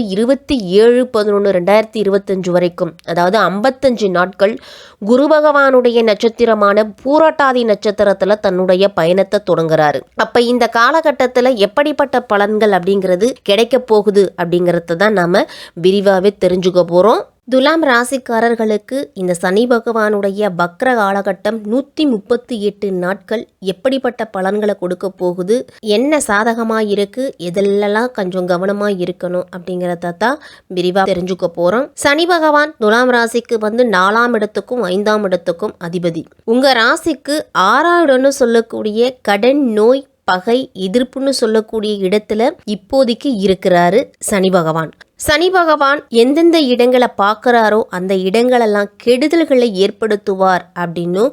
இருபத்தி ஏழு பதினொன்று ரெண்டாயிரத்தி இருபத்தஞ்சு வரைக்கும் அதாவது ஐம்பத்தஞ்சு நாட்கள் குரு பகவானுடைய நட்சத்திரமான பூரட்டாதி நட்சத்திரத்தில் தன்னுடைய பயணத்தை தொடங்குறாரு. அப்ப இந்த காலகட்டத்தில் எப்படிப்பட்ட பலன்கள் அப்படிங்கிறது கிடைக்க போகுது அப்படிங்கறத தான் நாம விரிவாகவே தெரிஞ்சுக்க போகிறோம் துலாம் ராசிக்காரர்களுக்கு இந்த சனி பகவானுடைய வக்ர காலகட்டம் நூற்றி முப்பத்தி எட்டு நாட்கள் எப்படிப்பட்ட பலன்களை கொடுக்க போகுது? என்ன சாதகமாக இருக்கு? எதெல்லாம் கொஞ்சம் கவனமாக இருக்கணும் அப்படிங்கிறத தான் விரிவாக தெரிஞ்சுக்க போகிறோம் சனி பகவான் துலாம் ராசிக்கு வந்து நாலாம் இடத்துக்கும் ஐந்தாம் இடத்துக்கும் அதிபதி. உங்கள் ராசிக்கு ஆறாம் இடம்னு சொல்லக்கூடிய கடன் நோய் பகை எதிர்ப்புன்னு சொல்லக்கூடிய இடத்துல இப்போதைக்கு இருக்கிறாரு சனி பகவான். சனி பகவான் எந்தெந்த இடங்களை பார்க்குறாரோ அந்த இடங்களெல்லாம் கெடுதல்களை ஏற்படுத்துவார் அப்படின்னு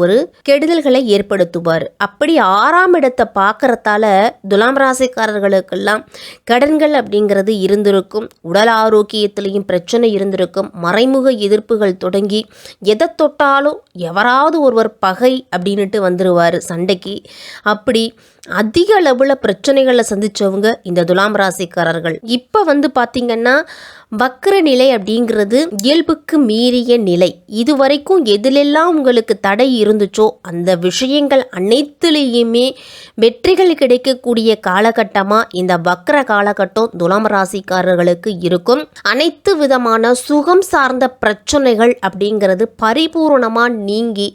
ஒரு கெடுதல்களை ஏற்படுத்துவார். அப்படி ஆறாம் இடத்தை பார்க்குறதால துலாம் ராசிக்காரர்களுக்கெல்லாம் கடன்கள் அப்படிங்கிறது இருந்திருக்கும். உடல் ஆரோக்கியத்திலையும் பிரச்சனை இருந்திருக்கும். மறைமுக எதிர்ப்புகள் தொடங்கி எதை தொட்டாலும் எவராவது ஒருவர் பகை அப்படின்னுட்டு வந்துடுவார் சண்டைக்கு. அப்படி அதிக அளவில் பிரச்சனைகளை சந்தித்தவங்க இந்த துலாம் ராசிக்காரர்கள். இப்போ வந்து እና வக்கர நிலை அப்படிங்கிறது இயல்புக்கு மீறிய நிலை. இதுவரைக்கும் எதிலெல்லாம் உங்களுக்கு தடை இருந்துச்சோ அந்த விஷயங்கள் அனைத்துலேயுமே வெற்றிகள் கிடைக்கக்கூடிய காலகட்டமாக இந்த வக்கர காலகட்டம் துலாம் ராசிக்காரர்களுக்கு இருக்கும். அனைத்து விதமான சுகம் சார்ந்த பிரச்சனைகள் அப்படிங்கிறது பரிபூர்ணமாக நீங்கி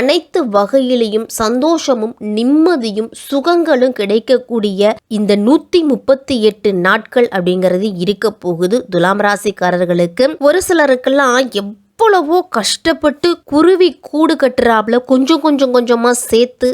அனைத்து வகையிலையும் சந்தோஷமும் நிம்மதியும் சுகங்களும் கிடைக்கக்கூடிய இந்த நூற்றி முப்பத்தி எட்டு நாட்கள் அப்படிங்கிறது இருக்க போகுது துலாம் ராசிக்காரர்களுக்கு ஒரு சிலருக்கெல்லாம் எவ்வளவோ கஷ்டப்பட்டு குருவி கூடு கட்டுறாப்புல கொஞ்சம் கொஞ்சம் கொஞ்சமாக சேர்த்து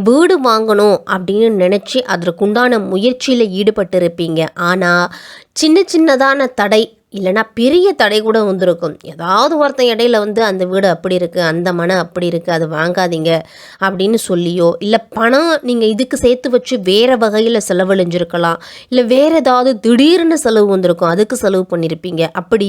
வீடு வாங்கணும் அப்படின்னு நினச்சி அதற்குண்டான முயற்சியில் ஈடுபட்டு இருப்பீங்க ஆனால் சின்ன சின்னதான தடை இல்லைனா பெரிய தடை கூட வந்திருக்கும். ஏதாவது ஒருத்தன் இடையில வந்து அந்த வீடு அப்படி இருக்குது அந்த மனை அப்படி இருக்குது அது வாங்காதீங்க அப்படின்னு சொல்லியோ இல்லை பணம் நீங்கள் இதுக்கு சேர்த்து வச்சு வேறு வகையில் செலவழிஞ்சிருக்கலாம் இல்லை வேறு ஏதாவது திடீர்னு செலவு வந்திருக்கும் அதுக்கு செலவு பண்ணியிருப்பீங்க அப்படி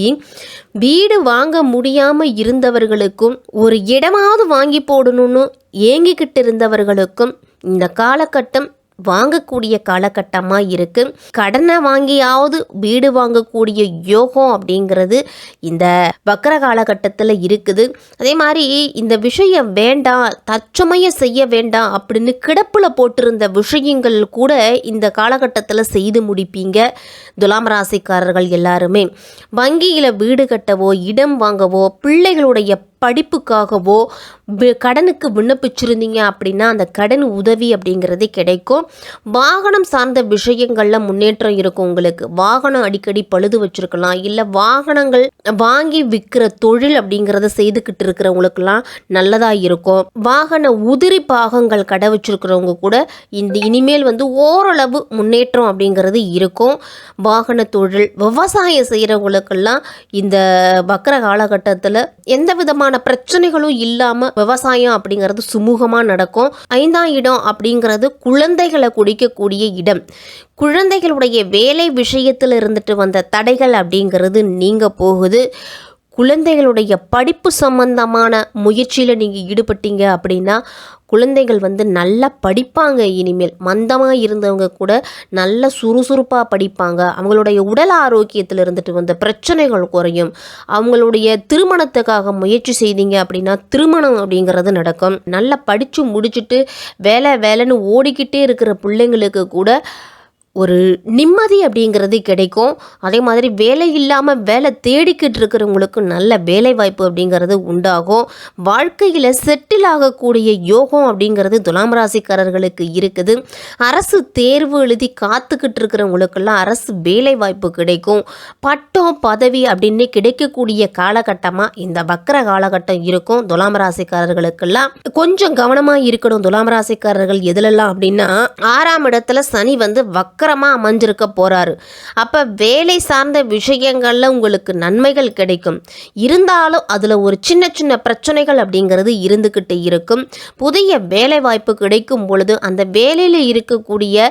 வீடு வாங்க முடியாமல் இருந்தவர்களுக்கும் ஒரு இடமாவது வாங்கி போடணும்னு ஏங்கிக்கிட்டு இருந்தவர்களுக்கும் இந்த காலகட்டம் வாங்கக்கூடிய காலகட்டமாக இருக்குது கடனை வாங்கியாவது வீடு வாங்கக்கூடிய யோகம் அப்படிங்கிறது இந்த வக்கர காலகட்டத்தில் இருக்குது. அதே மாதிரி இந்த விஷயம் வேண்டாம் தற்சமயம் செய்ய வேண்டாம் அப்படின்னு கிடப்பில் போட்டிருந்த விஷயங்கள் கூட இந்த காலகட்டத்தில் செய்து முடிப்பீங்க. துலாம் ராசிக்காரர்கள் எல்லாருமே. வங்கியில் வீடு கட்டவோ இடம் வாங்கவோ பிள்ளைகளுடைய படிப்புக்காகவோ கடனுக்கு விண்ணப்பிச்சிருந்தீங்க அப்படின்னா அந்த கடன் உதவி அப்படிங்கிறது கிடைக்கும். வாகனம் சார்ந்த விஷயங்களில் முன்னேற்றம் இருக்கும் உங்களுக்கு. வாகனம் அடிக்கடி பழுது வச்சுருக்கலாம். இல்லை வாகனங்கள் வாங்கி விற்கிற தொழில் அப்படிங்கிறத செய்துக்கிட்டு இருக்கிறவங்களுக்கெல்லாம் நல்லதாக இருக்கும். வாகன உதிரி பாகங்கள் கடை வச்சுருக்கிறவங்க கூட இந்த இனிமேல் வந்து ஓரளவு முன்னேற்றம் அப்படிங்கிறது இருக்கும். வாகன தொழில் விவசாயம் செய்கிறவங்களுக்கெல்லாம் இந்த வக்கர காலகட்டத்தில் எந்த விதமான விதமான பிரச்சனைகளும் இல்லாம விவசாயம் அப்படிங்கிறது சுமூகமா நடக்கும். ஐந்தாம் இடம் அப்படிங்கிறது குழந்தைகளை குடிக்கக்கூடிய இடம். குழந்தைகளுடைய வேலை விஷயத்தில் இருந்துட்டு வந்த தடைகள் அப்படிங்கிறது நீங்க போகுது. குழந்தைகளுடைய படிப்பு சம்பந்தமான முயற்சியில் நீங்கள் ஈடுபட்டீங்க அப்படின்னா குழந்தைகள் வந்து நல்லா படிப்பாங்க. இனிமேல் மந்தமாக இருந்தவங்க கூட நல்ல சுறுசுறுப்பாக படிப்பாங்க. அவங்களுடைய உடல் ஆரோக்கியத்தில் இருந்துட்டு வந்த பிரச்சனைகள் குறையும். அவங்களுடைய திருமணத்துக்காக முயற்சி செய்தீங்க அப்படின்னா திருமணம் அப்படிங்கிறது நடக்கும். நல்லா படித்து முடிச்சுட்டு வேலை வேலைன்னு ஓடிக்கிட்டே இருக்கிற பிள்ளைங்களுக்கு கூட ஒரு நிம்மதி அப்படிங்கிறது கிடைக்கும். அதே மாதிரி வேலை இல்லாமல் வேலை தேடிக்கிட்டு இருக்கிறவங்களுக்கு நல்ல வேலை வாய்ப்பு அப்படிங்கிறது உண்டாகும். வாழ்க்கையில் செட்டில் ஆகக்கூடிய யோகம் அப்படிங்கிறது துலாம் ராசிக்காரர்களுக்கு இருக்குது. அரசு தேர்வு எழுதி காத்துக்கிட்டு இருக்கிறவங்களுக்கெல்லாம் அரசு வேலை வாய்ப்பு கிடைக்கும். பட்டம் பதவி அப்படின்னு கிடைக்கக்கூடிய காலகட்டமாக இந்த வக்கர காலகட்டம் இருக்கும். துலாம் ராசிக்காரர்களுக்கெல்லாம் கொஞ்சம் கவனமாக இருக்கணும். துலாம் ராசிக்காரர்கள் எதுலெல்லாம் அப்படின்னா ஆறாம் இடத்துல சனி வந்து வக்கர வக்கரமாக அமைஞ்சிருக்க போகிறாரு அப்போ வேலை சார்ந்த விஷயங்களில் உங்களுக்கு நன்மைகள் கிடைக்கும். இருந்தாலும் அதில் ஒரு சின்ன சின்ன பிரச்சனைகள் அப்படிங்கிறது இருந்துக்கிட்டு இருக்கும். புதிய வேலை வாய்ப்பு கிடைக்கும் பொழுது அந்த வேலையில் இருக்கக்கூடிய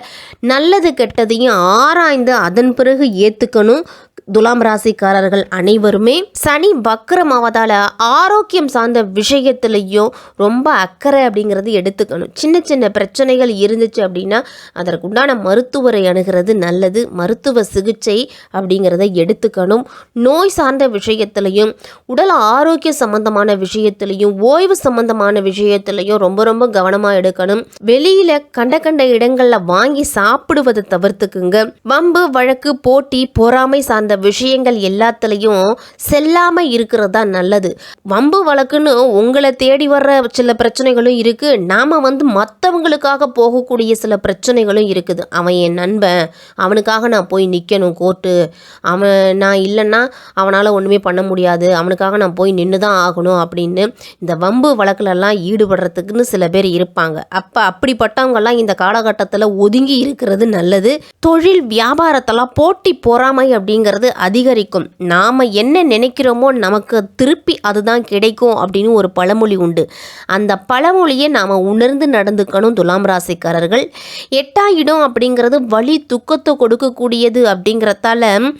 நல்லது கெட்டதையும் ஆராய்ந்து அதன் பிறகு ஏற்றுக்கணும் துலாம் ராசிக்காரர்கள் அனைவருமே சனி வக்கரமாவதால் ஆரோக்கியம் சார்ந்த விஷயத்துலையும் ரொம்ப அக்கறை அப்படிங்கிறது எடுத்துக்கணும். சின்ன சின்ன பிரச்சனைகள் இருந்துச்சு அப்படின்னா அதற்குண்டான மருத்துவரை அணுகிறது நல்லது. மருத்துவ சிகிச்சை அப்படிங்கிறத எடுத்துக்கணும். நோய் சார்ந்த விஷயத்துலையும் உடல் ஆரோக்கிய சம்பந்தமான விஷயத்துலையும் ஓய்வு சம்பந்தமான விஷயத்துலையும் ரொம்ப ரொம்ப கவனமாக எடுக்கணும். வெளியில் கண்ட கண்ட இடங்களில் வாங்கி சாப்பிடுவதை தவிர்த்துக்குங்க. வம்பு வழக்கு போட்டி பொறாமை சார்ந்த விஷயங்கள் எல்லாத்துலேயும் செல்லாமல் இருக்கிறது தான் நல்லது. வம்பு வழக்குன்னு உங்களை தேடி வர்ற சில பிரச்சனைகளும் இருக்குது நாம் வந்து மற்றவங்களுக்காக போகக்கூடிய சில பிரச்சனைகளும் இருக்குது. அவன் என் நண்பன் அவனுக்காக நான் போய் நிற்கணும் கோர்ட்டு. அவன் நான் இல்லைன்னா அவனால் ஒன்றுமே பண்ண முடியாது. அவனுக்காக நான் போய் நின்று தான் ஆகணும் அப்படின்னு இந்த வம்பு வழக்குலெல்லாம் ஈடுபடுறதுக்குன்னு சில பேர் இருப்பாங்க. அப்போ அப்படிப்பட்டவங்கெல்லாம் இந்த காலகட்டத்தில் ஒதுங்கி இருக்கிறது நல்லது. தொழில் வியாபாரத்தெல்லாம் போட்டி பொறாமை அப்படிங்கிறது அதிகரிக்கும். நாம் என்ன நினைக்கிறோமோ நமக்கு திருப்பி அதுதான் கிடைக்கும் அப்படின்னு ஒரு பழமொழி உண்டு. அந்த பழமொழியை நாம் உணர்ந்து நடந்துக்கணும் துலாம் ராசிக்காரர்கள். எட்டாயிடும் அப்படிங்கிறது வழி துக்கத்தை கொடுக்கக்கூடியது அப்படிங்கிறதால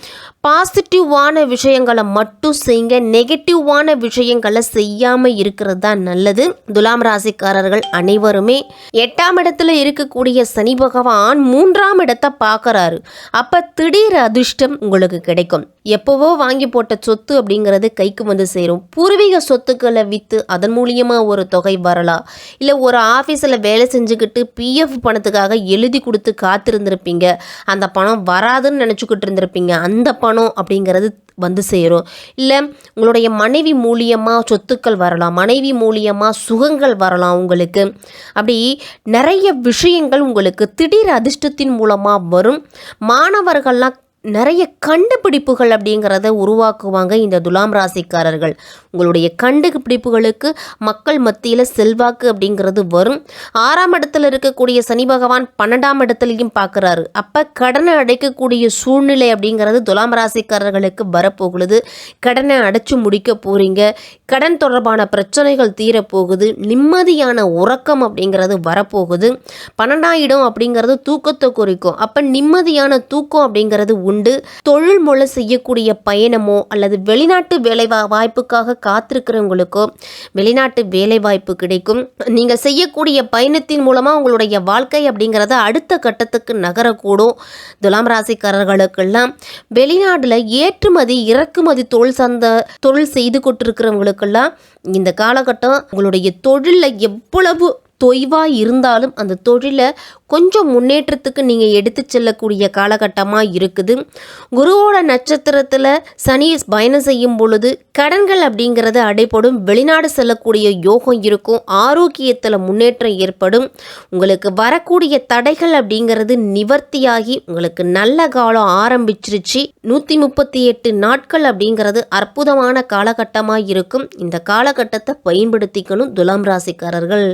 பாசிட்டிவான விஷயங்களை மட்டும் செய்யுங்க நெகட்டிவான விஷயங்களை செய்யாமல் இருக்கிறது தான் நல்லது. துலாம் ராசிக்காரர்கள் அனைவருமே எட்டாம் இடத்துல இருக்கக்கூடிய சனி பகவான் மூன்றாம் இடத்தை பார்க்குறாரு. அப்போ திடீர் அதிர்ஷ்டம் உங்களுக்கு கிடைக்கும். எப்போவோ வாங்கி போட்ட சொத்து அப்படிங்கிறது கைக்கு வந்து சேரும். பூர்வீக சொத்துக்களை விற்று அதன் மூலியமாக ஒரு தொகை வரலாம். இல்லை ஒரு ஆஃபீஸில் வேலை செஞ்சுக்கிட்டு பிஎஃப் பணத்துக்காக எழுதி கொடுத்து காத்திருந்திருப்பீங்க. அந்த பணம் வராதுன்னு நினச்சிக்கிட்டு இருந்திருப்பீங்க. அந்த பணம் அப்படிங்கிறது வந்து சேரும். இல்லை உங்களுடைய மனைவி மூலியமாக சொத்துக்கள் வரலாம் மனைவி மூலியமாக சுகங்கள் வரலாம் உங்களுக்கு. அப்படி நிறைய விஷயங்கள் உங்களுக்கு திடீர் அதிர்ஷ்டத்தின் மூலமாக வரும். மாணவர்கள்லாம் நிறைய கண்டுபிடிப்புகள் அப்படிங்கிறத உருவாக்குவாங்க இந்த துலாம் ராசிக்காரர்கள். உங்களுடைய கண்டுபிடிப்புகளுக்கு மக்கள் மத்தியில் செல்வாக்கு அப்படிங்கிறது வரும். ஆறாம் இடத்துல இருக்கக்கூடிய சனி பகவான் பன்னெண்டாம் இடத்துலையும் பார்க்குறாரு. அப்போ கடனை அடைக்கக்கூடிய சூழ்நிலை அப்படிங்கிறது துலாம் ராசிக்காரர்களுக்கு வரப்போகுது. கடனை அடைச்சி முடிக்க போகிறீங்க கடன் தொடர்பான பிரச்சனைகள் தீரப்போகுது. நிம்மதியான உறக்கம் அப்படிங்கிறது வரப்போகுது. பன்னெண்டாம் இடம் அப்படிங்கிறது தூக்கத்தை குறிக்கும். அப்போ நிம்மதியான தூக்கம் அப்படிங்கிறது உண்டு தொழில் மூலம் செய்யக்கூடிய பயணமோ அல்லது வெளிநாட்டு வேலை வா- வாய்ப்புக்காக காத்திருக்கிறவங்களுக்கோ வெளிநாட்டு வேலை வாய்ப்பு கிடைக்கும். நீங்கள் செய்யக்கூடிய பயணத்தின் மூலமாக உங்களுடைய வாழ்க்கை அப்படிங்கிறத அடுத்த கட்டத்துக்கு நகரக்கூடும். துலாம் ராசிக்காரர்களுக்கெல்லாம் வெளிநாட்டில் ஏற்றுமதி இறக்குமதி தொழில் சார்ந்த தொழில் செய்து கொண்டிருக்கிறவங்களுக்கெல்லாம் இந்த காலகட்டம் உங்களுடைய தொழிலில் எவ்வளவு தொய்வாக இருந்தாலும் அந்த தொழிலை கொஞ்சம் முன்னேற்றத்துக்கு நீங்கள் எடுத்து செல்லக்கூடிய காலகட்டமாக இருக்குது. குருவோட நட்சத்திரத்தில் சனி பயணம் செய்யும் பொழுது கடன்கள் அப்படிங்கிறது அடைப்படும் வெளிநாடு செல்லக்கூடிய யோகம் இருக்கும். ஆரோக்கியத்தில் முன்னேற்றம் ஏற்படும். உங்களுக்கு வரக்கூடிய தடைகள் அப்படிங்கிறது நிவர்த்தியாகி உங்களுக்கு நல்ல காலம் ஆரம்பிச்சிருச்சு. நூற்றி முப்பத்தி எட்டு நாட்கள் அப்படிங்கிறது அற்புதமான காலகட்டமாக இருக்கும். இந்த காலகட்டத்தை பயன்படுத்திக்கணும் துலாம் ராசிக்காரர்கள்.